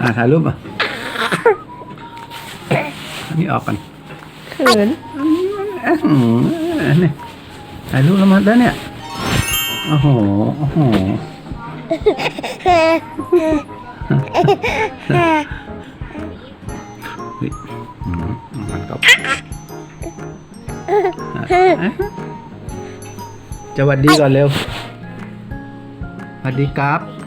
อ่าถ่ายรูปอะอันนี้ออกกันเขินอืมนี่ถ่ายรูปแล้วมาแล้วเนี่ยโอ้โหโอ้โหเฮ้ยอืมมันก็จะหวัดดีก่อนเร็วสวัสดีครับ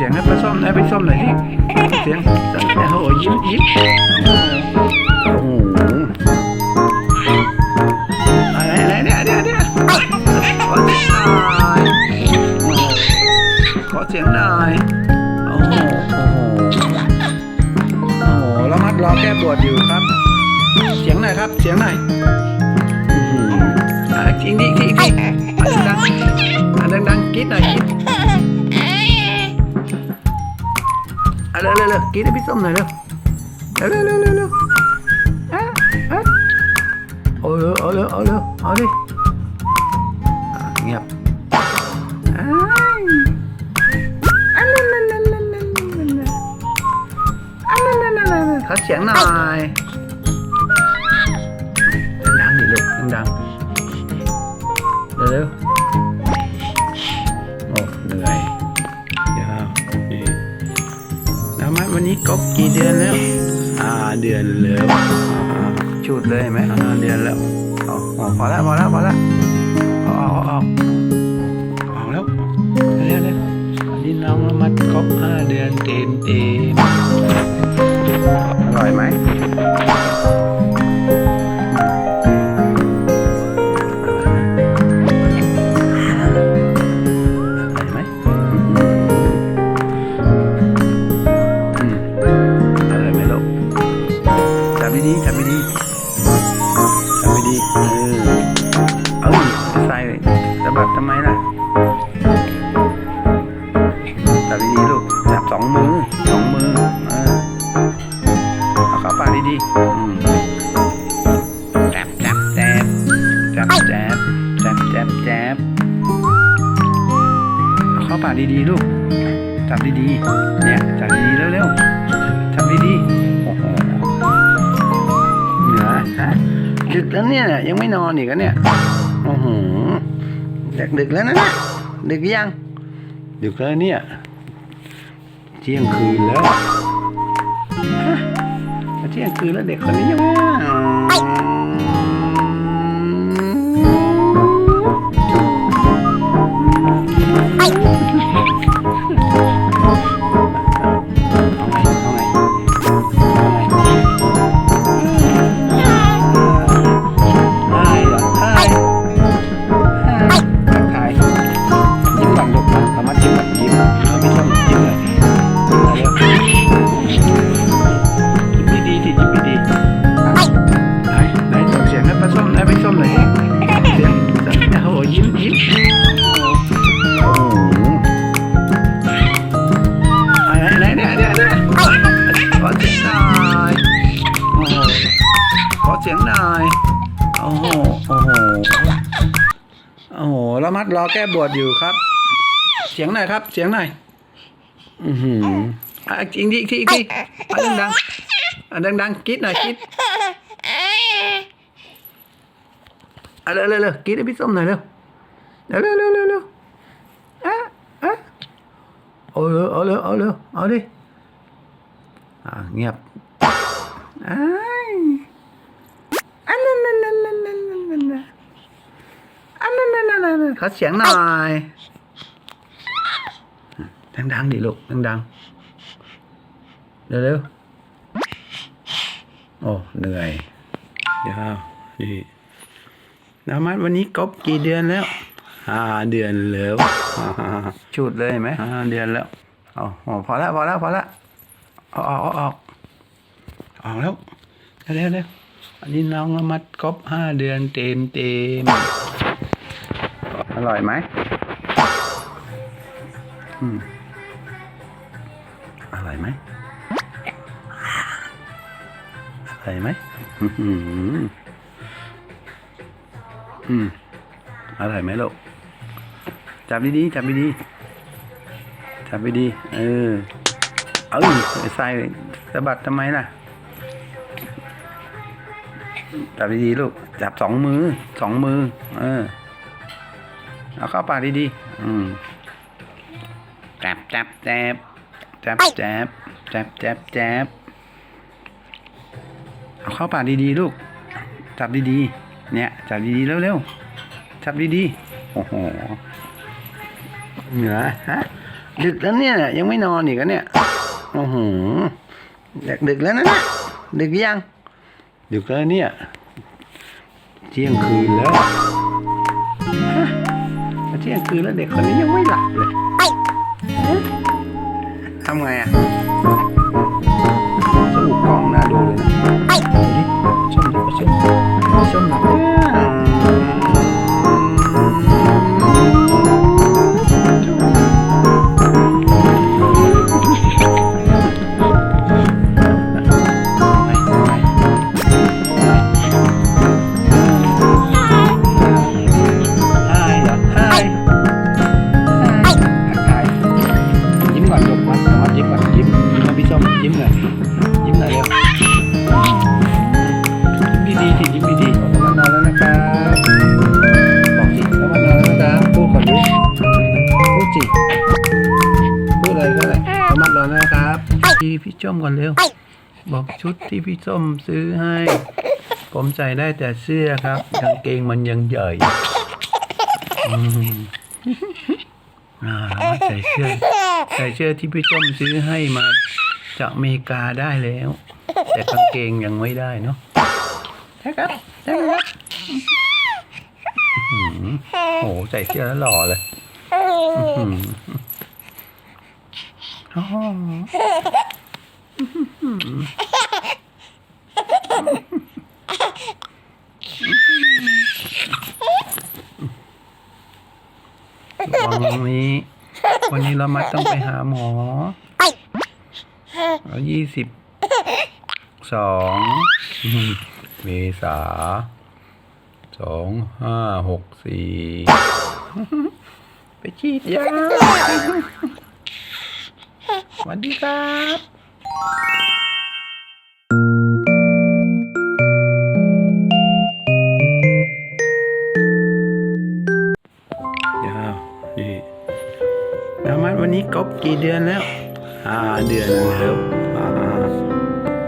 เสียงให้ป้าส้มให้ป้าส้มหน่อยสิเสียงโอ้โหยิ้มยิ้มโอ้โหอะไรอะไรเนี่ยเดี๋ยเดี๋ยขอเสียงหน่อยขอเสียงหน่อยโอ้โหโอ้โหโอ้โหแล้วมัดรอแก้ปวดอยู่ครับ เสียงหน่อยครับ เสียงหน่อยอื้อหืออะอีกนิดอีกนิดอะดังๆอะดังกรี๊ดหน่อย เร็วเร็วเร็วกรี๊ดให้พี่ส้มหน่อยเร็วเร็วเร็วเร็วเร็วเร็วอะอะเอาเร็วเอาเร็วเอาเร็วเอาดิอะเงียบอ้ายอะนั่นนั่นนั่นนั่นนั่นนั่นอะนั่นนั่นนั่นนั่นขอเสียงหน่อยดังดิลูกดังๆเร็ว วมัดวันนี้กบกี่เดือนแล้ว อ่าเดือนแล้วอ่าชุดเลยไหมอ่าเดือนแล้วเอาเอาพอแล้วพอแล้วพอแล้วเอาเอาเอาเอาเอาแล้วเร็วเร็ววันนี้น้องละมัดครบห้าเดือนเต็มเต็ม แจบแจบแจบแจบแจบแจบแจบแจบเอาเข้าปากดีๆลูก จับดีๆ เนี่ย จับดีๆเร็วๆ จับดีๆ โอ้โห เหนือฮะดึกแล้วเนี่ย ยังไม่นอนอีกอะเนี่ย โอ้โหดึกดึกแล้วนะเนี่ยดึกยัง ดึกแล้วเนี่ย เที่ยงคืนแล้ว เที่ยงคืนแล้วเด็กคนนี้ยังไม่ไป อ้โหแล้วมัดรอแก้บวชอยู่ครับ เสียงหน่อยครับ เสียงหน่อย อือหืออะอีกทีอีกทีอีกทีอะดังๆอะดังๆกรี๊ดหน่อยกรีดอะเร็วเร็วเร็วกรีดให้พี่ส้มหน่อยเร็วเร็วเร็วเร็วเร็วเร็วอะอะเอาเร็วเอาเร็วเอาเร็วเอาดิอ่าเงียบอ้ายอันนั้นนั่นนั่นนั่นนั่นนั่น นั่นอันนั้นนั่นนั่นนั่นขอเสียงหน่อยดังๆดิลูกดังๆเร็วๆโอ้เหนื่อยยาวดีนามัดวันนี้กบกี่เดือนแล้วห้าเดือนแล้วชุดเลยไหมห้าเดือนแล้วเอาเอาพอแล้วพอแล้วพอแล้วเอาออกเอาออกออกแล้วเร็วเร็วอันนี้น้องละมัดครบห้าเดือนเต็มเต็มอ ร่อยไหมอืมอร่อยไหมอร่อยไหมอื้อหืออืมอร่อยไหมลูกจับดีๆจับดีๆจับดีๆเออเอ้ยใส่สะบัดทำไมล่ะจับดีๆลูกจับสองมือสองมือ เออ เอาเข้าปากดีๆอืมจับจับแจบจับแจบจับแจบแจบเอาเข้าปากดีๆลูก จับดีๆ เนี่ย จับดีๆเร็วๆ จับดีๆ โอ้โห เหนือฮะ ดึกแล้วเนี่ย ยังไม่นอนอีกอะเนี่ย โอ้โหดึกดึกแล้วนะเนี่ยดึกยัง ดึกแล้วเนี่ย เที่ยงคืนแล้วฮะเที่ยงคืนแล้วเด็กคนนี้ยังไม่หลับเลยฮะทำไงอะ นะครับพี่พี่ส้มก่อนเร็ว บอกชุดที่พี่ส้มซื้อให้ ผมใส่ได้แต่เสื้อครับกางเกงมันยังใหญ่อืมอ่าแล้วใส่เสื้อใส่เสื้อที่พี่ส้มซื้อให้มาจากอเมริกาได้แล้ว แต่กางเกงยังไม่ได้เนาะใช่ครับใช่ไหมครับอื้อหือโอ้โหใส่เสื้อแล้วหล่อเลยอื้อหืออ๋อ วันนี้ วันนี้เรามาต้องไปหาหมอเอายี่สิบสองเมษาสองห้าหกสี่ไปฉีดยาสวัสดีครับ เดี๋ยวนี่แล้วมันวันนี้ครบกี่เดือนแล้วห้าเดือนแล้วอ่า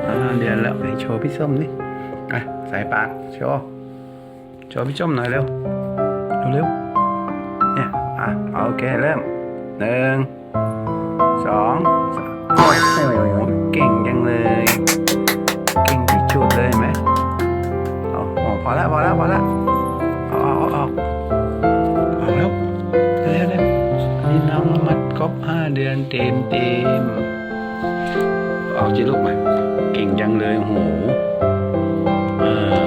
ห้าเดือนแล้วไหนโชว์พี่ส้มนี่อะใส่ปากโชว์โชว์พี่ส้มหน่อยเร็วเร็วเนี่ยอะโอเคเริ่มหนึ่งสอง อนเต็มเต็มออกจีลูกใหม่ เก่งจังเลยโห เออ